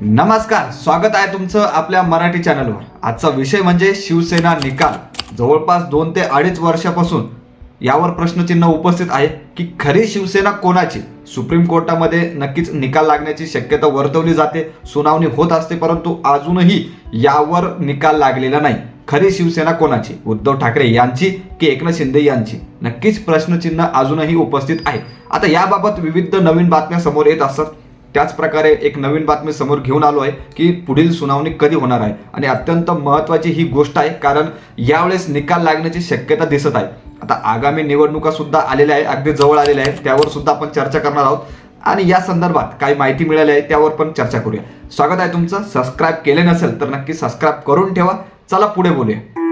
नमस्कार स्वागत आहे तुमचं आपल्या मराठी चॅनलवर. आजचा विषय म्हणजे शिवसेना निकाल. जवळपास दोन ते अडीच वर्षापासून यावर प्रश्नचिन्ह उपस्थित आहे की खरी शिवसेना कोणाची? सुप्रीम कोर्टामध्ये नक्कीच निकाल लागण्याची शक्यता वर्तवली जाते सुनावणी होत असते परंतु अजूनही यावर निकाल लागलेला नाही. खरी शिवसेना कोणाची? उद्धव ठाकरे यांची की एकनाथ शिंदे यांची? नक्कीच प्रश्नचिन्ह अजूनही उपस्थित आहे. आता याबाबत विविध नवीन बातम्या समोर येत असतात. त्याच प्रकारे एक नवीन बातमी समोर घेऊन आलो आहे की पुढील सुनावणी कधी होणार आहे. आणि अत्यंत महत्त्वाची ही गोष्ट आहे कारण यावेळेस निकाल लागण्याची शक्यता दिसत आहे. आता आगामी निवडणुका सुद्धा आलेल्या आहे अगदी जवळ आलेल्या आहेत त्यावर सुद्धा आपण चर्चा करणार आहोत. आणि या संदर्भात काही माहिती मिळाली आहे त्यावर पण चर्चा करूया. स्वागत आहे तुमचं. सबस्क्राईब केले नसेल तर नक्की सबस्क्राईब करून ठेवा. चला पुढे बोलूया.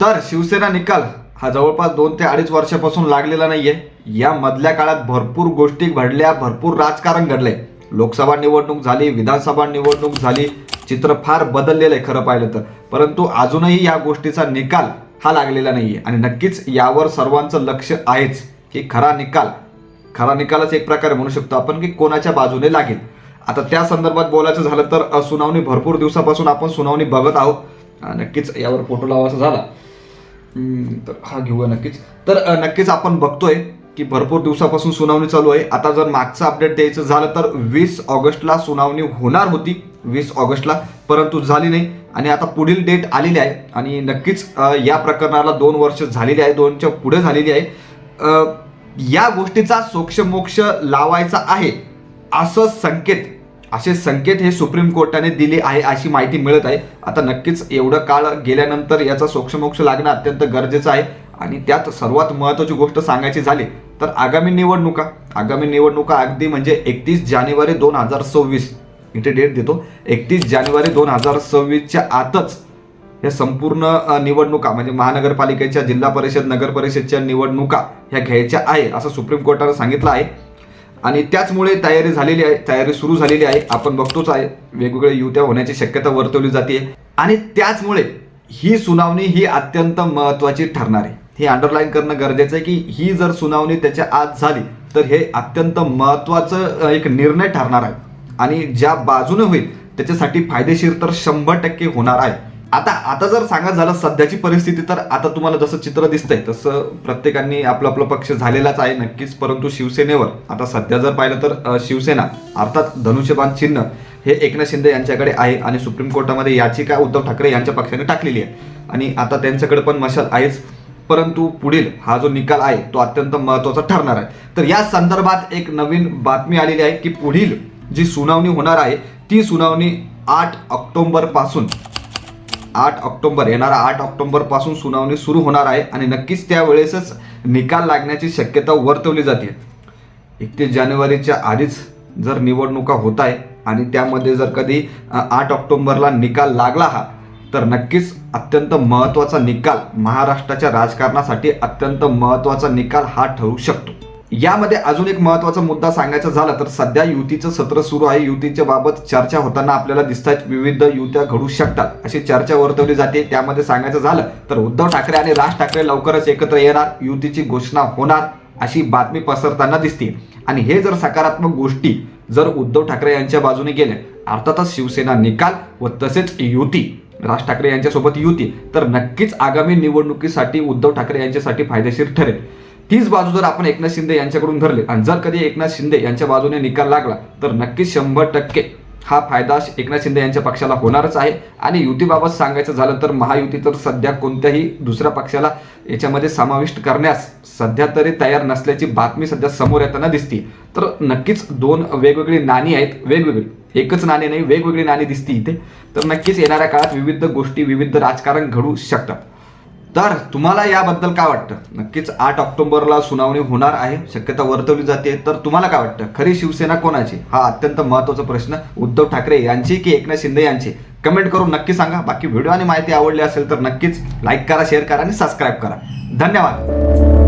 तर शिवसेना निकाल हा जवळपास दोन ते अडीच वर्षापासून लागलेला नाहीये. या मधल्या काळात भरपूर गोष्टी घडल्या भरपूर राजकारण घडलंय. लोकसभा निवडणूक झाली विधानसभा निवडणूक झाली चित्र फार बदललेलं आहे खरं पाहिलं तर. परंतु अजूनही या गोष्टीचा निकाल हा लागलेला नाहीये. आणि नक्कीच यावर सर्वांचं लक्ष आहेच की खरा निकाल खरा निकालच एक प्रकारे म्हणू शकतो आपण की कोणाच्या बाजूने लागेल. आता त्या संदर्भात बोलायचं झालं तर सुनावणी भरपूर दिवसापासून आपण सुनावणी बघत आहोत. नक्कीच यावर फोटो लावायचा झाला. तर हा घेऊया नक्कीच. तर नक्कीच आपण बघतोय की भरपूर दिवसापासून सुनावणी चालू आहे. आता जर मागचं अपडेट द्यायचं झालं तर वीस ऑगस्टला सुनावणी होणार होती. वीस ऑगस्टला परंतु झाली नाही. आणि आता पुढील डेट आलेली आहे. आणि नक्कीच या प्रकरणाला दोन वर्ष झालेली आहे. दोनच्या पुढे झालेली आहे. या गोष्टीचा सोक्षमोक्ष लावायचा आहे असं संकेत असे संकेत हे सुप्रीम कोर्टाने दिले आहे अशी माहिती मिळत आहे. आता नक्कीच एवढं काळ गेल्यानंतर याचा सोक्षमोक्ष लागणं अत्यंत गरजेचं आहे. आणि त्यात सर्वात महत्त्वाची गोष्ट सांगायची झाली तर आगामी निवडणुका. आगामी निवडणुका अगदी म्हणजे एकतीस जानेवारी दोन हजार सव्वीस. इथे डेट देतो. एकतीस जानेवारी दोन हजार सव्वीसच्या आतच या संपूर्ण निवडणुका म्हणजे महानगरपालिकेच्या जिल्हा परिषद नगर परिषदच्या निवडणुका ह्या घ्यायच्या आहे असं सुप्रीम कोर्टानं सांगितलं आहे. आणि त्याचमुळे तयारी झालेली आहे तयारी सुरू झालेली आहे. आपण बघतोच आहे वेगवेगळ्या युत्या होण्याची शक्यता वर्तवली जाते. आणि त्याचमुळे ही सुनावणी ही अत्यंत महत्त्वाची ठरणार आहे. हे अंडरलाईन करणं गरजेचं आहे की ही जर सुनावणी त्याच्या आत झाली तर हे अत्यंत महत्त्वाचं एक निर्णय ठरणार आहे. आणि ज्या बाजूने होईल त्याच्यासाठी फायदेशीर तर शंभर टक्के होणार आहे. आता आता जर सांगा झालं सध्याची परिस्थिती तर आता तुम्हाला जसं चित्र दिसतंय तसं प्रत्येकाने आपला आपला पक्ष झालेलाच आहे नक्कीच परंतु शिवसेनेवर आता सध्या जर पाहिलं तर शिवसेना अर्थात धनुष्यबाण चिन्ह हे एकनाथ शिंदे यांच्याकडे आहे आणि सुप्रीम कोर्टामध्ये याचिका उद्धव ठाकरे यांच्या पक्षाने टाकलेली आहे. आणि आता त्यांच्याकडे पण मशाल आहेच परंतु पुढील हा जो निकाल आहे तो अत्यंत महत्त्वाचा ठरणार आहे. तर या संदर्भात एक नवीन बातमी आलेली आहे की पुढील जी सुनावणी होणार आहे ती सुनावणी आठ ऑक्टोंबरपासून आठ ऑक्टोबर येणारा आठ ऑक्टोंबरपासून सुनावणी सुरू होणार आहे आणि नक्कीच त्यावेळेसच निकाल लागण्याची शक्यता वर्तवली जाते. एकतीस जानेवारीच्या आधीच जर निवडणुका होत आहे आणि त्यामध्ये जर कधी आठ ऑक्टोबरला निकाल लागला हा तर नक्कीच अत्यंत महत्त्वाचा निकाल महाराष्ट्राच्या राजकारणासाठी अत्यंत महत्त्वाचा निकाल हा ठरू शकतो. यामध्ये अजून एक महत्त्वाचा मुद्दा सांगायचा झाला तर सध्या युतीचं सत्र सुरू आहे. युतीच्या बाबत चर्चा होताना आपल्याला दिसत आहेत विविध युत्या घडू शकतात. अशी चर्चा वर्तवली जाते. त्यामध्ये सांगायचं झालं तर उद्धव ठाकरे आणि राज ठाकरे लवकरच एकत्र येणार. युतीची घोषणा होणार अशी बातमी पसरताना दिसते. आणि हे जर सकारात्मक गोष्टी जर उद्धव ठाकरे यांच्या बाजूने गेल्या अर्थातच शिवसेना निकाल व तसेच युती राज ठाकरे यांच्यासोबत युती तर नक्कीच आगामी निवडणुकीसाठी उद्धव ठाकरे यांच्यासाठी फायदेशीर ठरेल. तीच बाजू जर आपण एकनाथ शिंदे यांच्याकडून धरले आणि जर कधी एकनाथ शिंदे यांच्या बाजूने निकाल लागला तर नक्कीच शंभर टक्के हा फायदा एकनाथ शिंदे यांच्या पक्षाला होणारच आहे. आणि युतीबाबत सांगायचं झालं तर महायुती तर सध्या कोणत्याही दुसऱ्या पक्षाला याच्यामध्ये समाविष्ट करण्यास सध्या तरी तयार नसल्याची बातमी सध्या समोर येताना दिसते. तर नक्कीच दोन वेगवेगळी नाणी आहेत वेगवेगळी. एकच नाणे नाही वेगवेगळी नाणी दिसते इथे. तर नक्कीच येणाऱ्या काळात विविध गोष्टी विविध राजकारण घडू शकतात. तर तुम्हाला याबद्दल काय वाटतं? नक्कीच आठ ऑक्टोबरला सुनावणी होणार आहे. शक्यता वर्तवली जाते. तर तुम्हाला काय वाटतं? खरी शिवसेना कोणाची? हा अत्यंत महत्त्वाचा प्रश्न. उद्धव ठाकरे यांची की एकनाथ शिंदे यांची? कमेंट करून नक्की सांगा. बाकी व्हिडिओ आणि माहिती आवडली असेल तर नक्कीच लाईक करा शेअर करा आणि सबस्क्राईब करा. धन्यवाद.